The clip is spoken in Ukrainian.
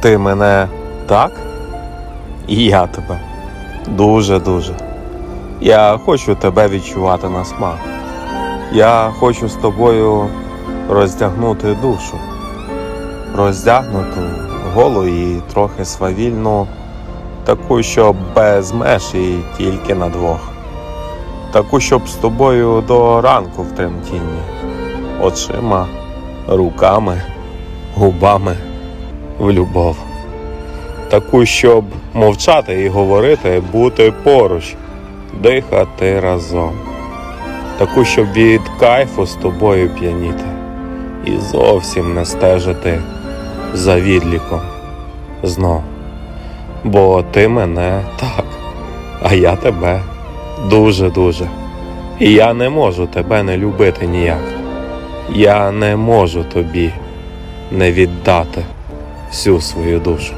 Ти мене так? І я тебе. Дуже-дуже. Я хочу тебе відчувати на смак. Я хочу з тобою роздягнути душу. Роздягнуту, голу і трохи свавільну, таку, що без меж і тільки на двох. Таку, щоб з тобою до ранку в тремтінні. Очима, руками, губами в любов. Таку, щоб мовчати і говорити, бути поруч, дихати разом. Таку, щоб від кайфу з тобою п'яніти і зовсім не стежити за відліком знов. Бо ти мене так, а я тебе дуже-дуже. І я не можу тебе не любити ніяк. Я не можу тобі не віддати всю свою душу.